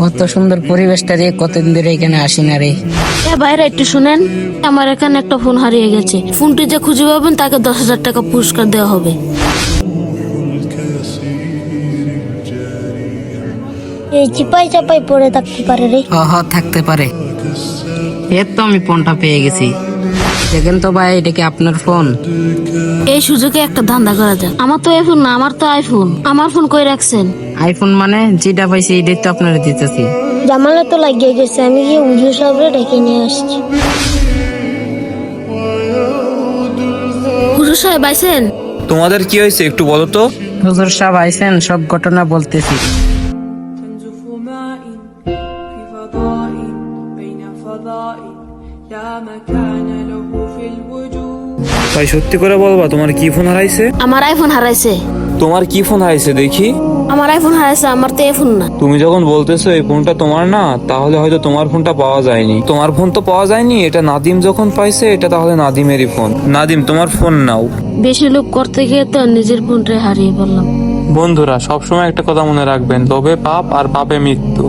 কত সুন্দর পরিবেশটা রে কতদিন ধরে এখানে আসি না রে। এ বাইরে একটু শুনেন আমার এখানে একটা ফোন হারিয়ে গেছে। ফোনটি যে খুঁজে পাবেন তাকে দশ হাজার টাকা পুরস্কার দেওয়া হবে। এই চিপাই চাপাই পড়ে থাকতে পারে রে। হ থাকতে পারে। এর তো আমি ফোনটা পেয়ে গেছি। দেখেন তো ভাই এটা কি আপনার ফোন? এই সুযোগে একটা ধান্দা করা যাক। আমার তো আইফোন না আমার তো আইফোন আমার ফোন কই রাখছেন? আইফোন মানে যেটা পাইছি এই তো আপনারা দিতেছি। জামালা তো লাগিয়ে গেছে আমি গিয়ে উজু সাহেবরে ডেকে নিয়ে আসছি। হুজুর সাহেব আইছেন? তোমাদের কি হয়েছে একটু বলো তো? হুজুর সাহেব আইছেন সব ঘটনা বলতেছি। ভাই সত্যি করে বলবা তোমার কি ফোন হারাইছে? আমার আইফোন হারাইছে। তোমার কি ফোন হারাইছে দেখি। আমার আইফোন হারাইছে আমার তো আইফোন না। তুমি যখন বলতেছো এই ফোনটা তোমার না তাহলে হয়তো তোমার ফোনটা পাওয়া যায়নি। তোমার ফোন তো পাওয়া যায়নি এটা নাদিম যখন পাইছে এটা তাহলে নাদিমেরই ফোন নাদিম তোমার ফোন নাও। বেশি লোক করতে গিয়ে তো নিজের ফোনটাই হারিয়ে ফেললাম। বন্ধুরা সবসময় একটা কথা মনে রাখবেন লোভে পাপ আর পাপে মৃত্যু।